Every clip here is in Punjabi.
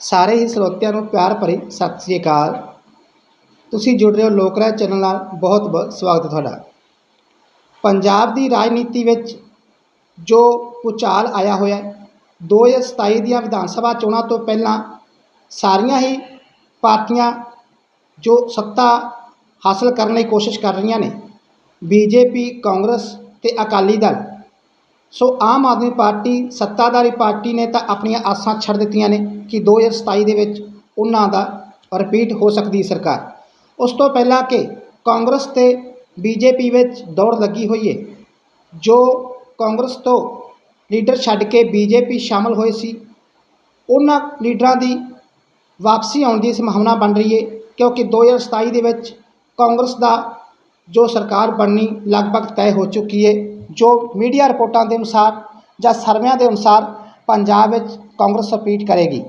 ਸਾਰੇ ਹੀ ਸਰੋਤਿਆਂ ਨੂੰ ਪਿਆਰ ਭਰੀ ਸਤਿ ਸ੍ਰੀ ਅਕਾਲ। ਤੁਸੀਂ ਜੁੜ ਰਹੇ ਹੋ ਲੋਕ ਰਾਏ ਚੈਨਲ ਨਾਲ। ਬਹੁਤ ਬਹੁਤ ਸਵਾਗਤ ਹੈ ਤੁਹਾਡਾ। ਪੰਜਾਬ ਦੀ ਰਾਜਨੀਤੀ ਵਿੱਚ ਜੋ ਉਚਾਲ ਆਇਆ ਹੋਇਆ ਹੈ 2027 ਦੀਆਂ ਵਿਧਾਨ ਸਭਾ ਚੋਣਾਂ ਤੋਂ ਪਹਿਲਾਂ ਸਾਰੀਆਂ ਹੀ ਪਾਰਟੀਆਂ ਜੋ ਸੱਤਾ ਹਾਸਲ ਕਰਨ ਦੀ ਕੋਸ਼ਿਸ਼ ਕਰ ਰਹੀਆਂ ਨੇ। ਬੀਜੇਪੀ, ਕਾਂਗਰਸ ਤੇ ਅਕਾਲੀ ਦਲ ਸੋ ਆਮ ਆਦਮੀ ਪਾਰਟੀ ਸੱਤਾਧਾਰੀ ਪਾਰਟੀ ਨੇ ਤਾਂ ਆਪਣੀਆਂ ਆਸਾਂ ਛੱਡ ਦਿੱਤੀਆਂ ਨੇ ਕਿ 2027 ਦੇ ਵਿੱਚ ਉਹਨਾਂ ਦਾ ਰਿਪੀਟ ਹੋ ਸਕਦੀ ਸਰਕਾਰ। ਉਸ ਤੋਂ ਪਹਿਲਾਂ ਕਿ ਕਾਂਗਰਸ ਤੇ ਬੀਜੇਪੀ ਵਿੱਚ ਦੌੜ ਲੱਗੀ ਹੋਈ ਹੈ, ਜੋ ਕਾਂਗਰਸ ਤੋਂ ਲੀਡਰ ਛੱਡ ਕੇ ਬੀਜੇਪੀ ਸ਼ਾਮਲ ਹੋਏ ਸੀ, ਉਹਨਾਂ ਲੀਡਰਾਂ ਦੀ ਵਾਪਸੀ ਆਉਣ ਦੀ ਸੰਭਾਵਨਾ ਬਣ ਰਹੀ ਹੈ, ਕਿਉਂਕਿ 2027 ਦੇ ਵਿੱਚ ਕਾਂਗਰਸ ਦਾ ਜੋ ਸਰਕਾਰ ਬਣਨੀ ਲਗਭਗ ਤੈਅ ਹੋ ਚੁੱਕੀ ਹੈ। ਜੋ ਮੀਡੀਆ ਰਿਪੋਰਟਾਂ ਦੇ ਅਨੁਸਾਰ ਜਾਂ ਸਰਵਿਆਂ ਦੇ ਅਨੁਸਾਰ ਪੰਜਾਬ ਵਿੱਚ ਕਾਂਗਰਸ ਰਿਪੀਟ ਕਰੇਗੀ।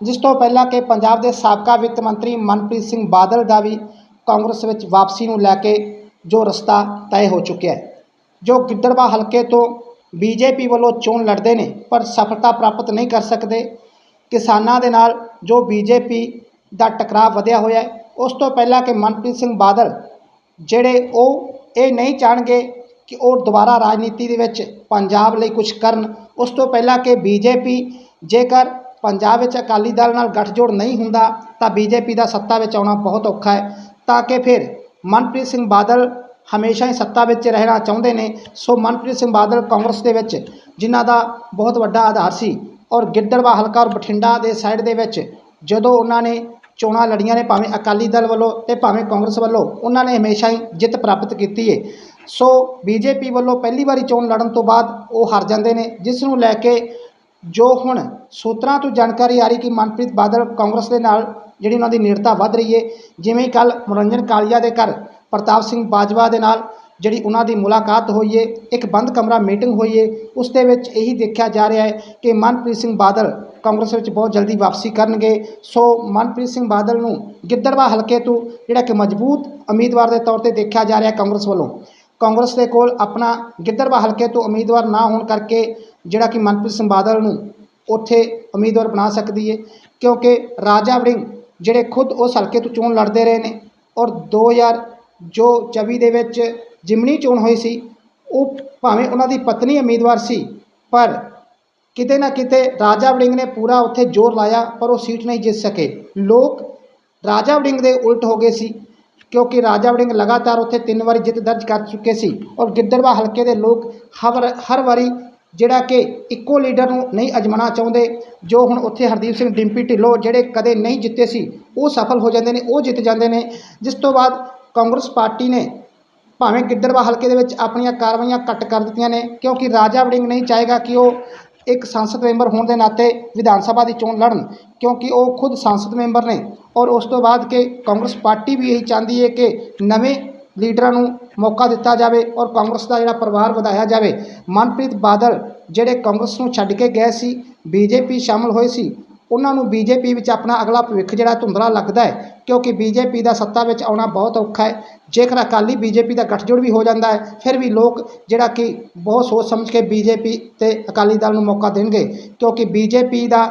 ਜਿਸ ਤੋਂ ਪਹਿਲਾਂ ਕਿ ਪੰਜਾਬ ਦੇ ਸਾਬਕਾ ਵਿੱਤ ਮੰਤਰੀ ਮਨਪ੍ਰੀਤ ਸਿੰਘ ਬਾਦਲ ਦਾ ਵੀ ਕਾਂਗਰਸ ਵਿੱਚ ਵਾਪਸੀ ਨੂੰ ਲੈ ਕੇ ਜੋ ਰਸਤਾ ਤੈਅ ਹੋ ਚੁੱਕਿਆ ਹੈ, ਜੋ ਗਿੱਦੜਵਾ ਹਲਕੇ ਤੋਂ ਬੀਜੇਪੀ ਵੱਲੋਂ ਚੋਣ ਲੜਦੇ ਨੇ, ਪਰ ਸਫਲਤਾ ਪ੍ਰਾਪਤ ਨਹੀਂ ਕਰ ਸਕਦੇ। ਕਿਸਾਨਾਂ ਦੇ ਨਾਲ ਜੋ ਬੀਜੇਪੀ ਦਾ ਟਕਰਾਅ ਵਧਿਆ ਹੋਇਆ ਹੈ, ਉਸ ਤੋਂ ਪਹਿਲਾਂ ਕਿ ਮਨਪ੍ਰੀਤ ਸਿੰਘ ਬਾਦਲ ਜਿਹੜੇ ਉਹ ਇਹ ਨਹੀਂ ਚਾਹਣਗੇ ਕਿ ਉਹ ਦੁਬਾਰਾ ਰਾਜਨੀਤੀ ਦੇ ਵਿੱਚ ਪੰਜਾਬ ਲਈ ਕੁਝ ਕਰਨ। ਉਸ ਤੋਂ ਪਹਿਲਾਂ ਕਿ ਬੀਜੇਪੀ ਜੇਕਰ ਪੰਜਾਬ ਵਿੱਚ ਅਕਾਲੀ ਦਲ ਨਾਲ ਗੱਠਜੋੜ ਨਹੀਂ ਹੁੰਦਾ, ਤਾਂ ਬੀਜੇਪੀ ਦਾ ਸੱਤਾ ਵਿੱਚ ਆਉਣਾ ਬਹੁਤ ਔਖਾ ਹੈ। ਤਾਂ ਕਿ ਫਿਰ ਮਨਪ੍ਰੀਤ ਸਿੰਘ ਬਾਦਲ ਹਮੇਸ਼ਾ ਹੀ ਸੱਤਾ ਵਿੱਚ ਰਹਿਣਾ ਚਾਹੁੰਦੇ ਨੇ, ਸੋ ਮਨਪ੍ਰੀਤ ਸਿੰਘ ਬਾਦਲ ਕਾਂਗਰਸ ਦੇ ਵਿੱਚ, ਜਿਨ੍ਹਾਂ ਦਾ ਬਹੁਤ ਵੱਡਾ ਆਧਾਰ ਸੀ, ਔਰ ਗਿੱਦੜਵਾ ਹਲਕਾ ਔਰ ਬਠਿੰਡਾ ਦੇ ਸਾਈਡ ਦੇ ਵਿੱਚ, ਜਦੋਂ ਉਹਨਾਂ ਨੇ ਚੋਣਾਂ ਲੜੀਆਂ ਨੇ, ਭਾਵੇਂ ਅਕਾਲੀ ਦਲ ਵੱਲੋਂ ਤੇ ਭਾਵੇਂ ਕਾਂਗਰਸ ਵੱਲੋਂ, ਉਹਨਾਂ ਨੇ ਹਮੇਸ਼ਾ ਹੀ ਜਿੱਤ ਪ੍ਰਾਪਤ ਕੀਤੀ ਹੈ ਸੋ ਬੀਜੇਪੀ ਵੱਲੋਂ ਪਹਿਲੀ ਵਾਰੀ ਚੋਣ ਲੜਨ ਤੋਂ ਬਾਅਦ ਉਹ ਹਾਰ ਜਾਂਦੇ ਨੇ, ਜਿਸ ਨੂੰ ਲੈ ਕੇ ਜੋ ਹੁਣ ਸੂਤਰਾਂ ਤੋਂ ਜਾਣਕਾਰੀ ਆ ਰਹੀ ਕਿ ਮਨਪ੍ਰੀਤ ਬਾਦਲ ਕਾਂਗਰਸ ਦੇ ਨਾਲ ਜਿਹੜੀ ਉਹਨਾਂ ਦੀ ਨੇੜਤਾ ਵੱਧ ਰਹੀ ਹੈ ਜਿਵੇਂ ਕੱਲ ਮਨੋਰੰਜਨ ਕਾਲੀਆ ਦੇ ਘਰ ਪ੍ਰਤਾਪ ਸਿੰਘ ਬਾਜਵਾ ਦੇ ਨਾਲ ਜਿਹੜੀ ਉਹਨਾਂ ਦੀ ਮੁਲਾਕਾਤ ਹੋਈ ਹੈ ਇੱਕ ਬੰਦ ਕਮਰਾ ਮੀਟਿੰਗ ਹੋਈ ਹੈ ਉਸ ਦੇ ਵਿੱਚ ਇਹੀ ਦੇਖਿਆ ਜਾ ਰਿਹਾ ਹੈ ਕਿ ਮਨਪ੍ਰੀਤ ਸਿੰਘ ਬਾਦਲ ਕਾਂਗਰਸ ਵਿੱਚ ਬਹੁਤ ਜਲਦੀ ਵਾਪਸੀ ਕਰਨਗੇ। ਸੋ ਮਨਪ੍ਰੀਤ ਸਿੰਘ ਬਾਦਲ ਨੂੰ ਗਿੱਦੜਵਾ ਹਲਕੇ ਤੋਂ ਜਿਹੜਾ ਕਿ ਮਜ਼ਬੂਤ ਉਮੀਦਵਾਰ ਦੇ ਤੌਰ ਤੇ ਦੇਖਿਆ ਜਾ ਰਿਹਾ ਕਾਂਗਰਸ ਵੱਲੋਂ। ਕਾਂਗਰਸ ਦੇ ਕੋਲ ਆਪਣਾ ਗਿੱਦੜਵਾ ਹਲਕੇ ਤੋਂ ਉਮੀਦਵਾਰ ਨਾ ਹੋਣ ਕਰਕੇ ਜਿਹੜਾ ਕਿ ਮਨਪ੍ਰੀਤ ਸਿੰਘ ਬਾਦਲ ਨੂੰ ਉੱਥੇ ਉਮੀਦਵਾਰ ਬਣਾ ਸਕਦੀ ਹੈ ਕਿਉਂਕਿ ਰਾਜਾ ਵੜਿੰਗ ਜਿਹੜੇ ਖੁਦ ਉਸ ਹਲਕੇ ਤੋਂ ਚੋਣ ਲੜਦੇ ਰਹੇ ਨੇ ਔਰ 2000 ਜੋ 24 ਦੇ ਵਿੱਚ ਜਿਮਨੀ ਚੋਣ ਹੋਈ ਸੀ, ਉਹ ਭਾਵੇਂ ਉਹਨਾਂ ਦੀ ਪਤਨੀ ਉਮੀਦਵਾਰ ਸੀ, ਪਰ ਕਿਤੇ ਨਾ ਕਿਤੇ ਰਾਜਾ ਵੜਿੰਗ ਨੇ ਪੂਰਾ ਉੱਥੇ ਜ਼ੋਰ ਲਾਇਆ ਪਰ ਉਹ ਸੀਟ ਨਹੀਂ ਜਿੱਤ ਸਕੇ। ਲੋਕ ਰਾਜਾ ਵੜਿੰਗ ਦੇ ਉਲਟ ਹੋ ਗਏ ਸੀ। ਕਿਉਂਕਿ ਰਾਜਾ ਵੜਿੰਗ ਲਗਾਤਾਰ ਉੱਥੇ ਤਿੰਨ ਵਾਰੀ ਜਿੱਤ ਦਰਜ ਕਰ ਚੁੱਕੇ ਸੀ ਔਰ ਗਿੱਦੜਵਾ ਹਲਕੇ ਦੇ ਲੋਕ ਹਰ ਹਰ ਵਾਰੀ ਜਿਹੜਾ ਕਿ ਇੱਕੋ ਲੀਡਰ ਨੂੰ ਨਹੀਂ ਅਜਮਾਉਣਾ ਚਾਹੁੰਦੇ, ਜੋ ਹੁਣ ਉੱਥੇ ਹਰਦੀਪ ਸਿੰਘ ਡਿੰਪੀ ਢਿੱਲੋਂ ਜਿਹੜੇ ਕਦੇ ਨਹੀਂ ਜਿੱਤੇ ਸੀ, ਉਹ ਸਫਲ ਹੋ ਜਾਂਦੇ ਨੇ, ਉਹ ਜਿੱਤ ਜਾਂਦੇ ਨੇ। ਜਿਸ ਤੋਂ ਬਾਅਦ ਕਾਂਗਰਸ ਪਾਰਟੀ ਨੇ ਭਾਵੇਂ ਗਿੱਦੜਵਾ ਹਲਕੇ ਦੇ ਵਿੱਚ ਆਪਣੀਆਂ ਕਾਰਵਾਈਆਂ ਘੱਟ ਕਰ ਦਿੱਤੀਆਂ ਨੇ, ਕਿਉਂਕਿ ਰਾਜਾ ਵੜਿੰਗ ਨਹੀਂ ਚਾਹੇਗਾ ਕਿ ਉਹ ਇੱਕ ਸੰਸਦ ਮੈਂਬਰ ਹੋਣ ਦੇ ਨਾਤੇ ਵਿਧਾਨ ਸਭਾ ਦੀ ਚੋਣ ਲੜਨ, ਕਿਉਂਕਿ ਉਹ ਖੁਦ ਸੰਸਦ ਮੈਂਬਰ ਨੇ। ਔਰ ਉਸ ਤੋਂ ਬਾਅਦ ਕਿ ਕਾਂਗਰਸ ਪਾਰਟੀ ਵੀ ਇਹੀ ਚਾਹੁੰਦੀ ਹੈ ਕਿ ਨਵੇਂ ਲੀਡਰਾਂ ਨੂੰ ਮੌਕਾ ਦਿੱਤਾ ਜਾਵੇ ਔਰ ਕਾਂਗਰਸ ਦਾ ਜਿਹੜਾ ਪਰਿਵਾਰ ਵਧਾਇਆ ਜਾਵੇ। ਮਨਪ੍ਰੀਤ ਬਾਦਲ, ਜਿਹੜੇ ਕਾਂਗਰਸ ਨੂੰ ਛੱਡ ਕੇ ਗਏ ਸੀ, ਬੀਜੇਪੀ ਸ਼ਾਮਲ ਹੋਏ ਸੀ ਉਹਨਾਂ ਨੂੰ ਬੀਜੇਪੀ ਵਿੱਚ ਆਪਣਾ ਅਗਲਾ ਭਵਿੱਖ ਜਿਹੜਾ ਧੁੰਦਲਾ ਲੱਗਦਾ ਹੈ, ਕਿਉਂਕਿ ਬੀਜੇਪੀ ਦਾ ਸੱਤਾ ਵਿੱਚ ਆਉਣਾ ਬਹੁਤ ਔਖਾ ਹੈ। ਜੇਕਰ ਅਕਾਲੀ ਬੀਜੇਪੀ ਦਾ ਗੱਠਜੋੜ ਵੀ ਹੋ ਜਾਂਦਾ ਹੈ, ਫਿਰ ਵੀ ਲੋਕ ਜਿਹੜਾ ਕਿ ਬਹੁਤ ਸੋਚ ਸਮਝ ਕੇ ਬੀਜੇਪੀ ਤੇ ਅਕਾਲੀ ਦਲ ਨੂੰ ਮੌਕਾ ਦੇਣਗੇ, ਕਿਉਂਕਿ ਬੀਜੇਪੀ ਦਾ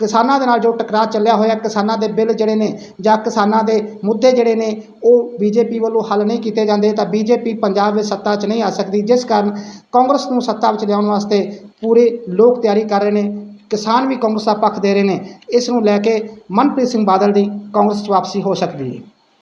ਕਿਸਾਨਾਂ ਦੇ ਨਾਲ ਜੋ ਟਕਰਾਅ ਚੱਲਿਆ ਹੋਇਆ, ਕਿਸਾਨਾਂ ਦੇ ਬਿੱਲ ਜਿਹੜੇ ਨੇ ਜਾਂ ਕਿਸਾਨਾਂ ਦੇ ਮੁੱਦੇ ਜਿਹੜੇ ਨੇ, ਉਹ ਬੀਜੇਪੀ ਵੱਲੋਂ ਹੱਲ ਨਹੀਂ ਕੀਤੇ ਜਾਂਦੇ, ਤਾਂ ਬੀਜੇਪੀ ਪੰਜਾਬ ਵਿੱਚ ਸੱਤਾ 'ਚ ਨਹੀਂ ਆ ਸਕਦੀ, ਜਿਸ ਕਾਰਨ ਕਾਂਗਰਸ ਨੂੰ ਸੱਤਾ ਵਿੱਚ ਲਿਆਉਣ ਵਾਸਤੇ ਪੂਰੇ ਲੋਕ ਤਿਆਰੀ ਕਰ ਰਹੇ ਨੇ। ਕਿਸਾਨ ਵੀ ਕਾਂਗਰਸ ਦਾ ਪੱਖ ਦੇ ਰਹੇ ਨੇ। ਇਸ ਨੂੰ ਲੈ ਕੇ ਮਨਪ੍ਰੀਤ ਸਿੰਘ ਬਾਦਲ ਦੀ ਕਾਂਗਰਸ 'ਚ ਵਾਪਸੀ ਹੋ ਸਕਦੀ ਹੈ।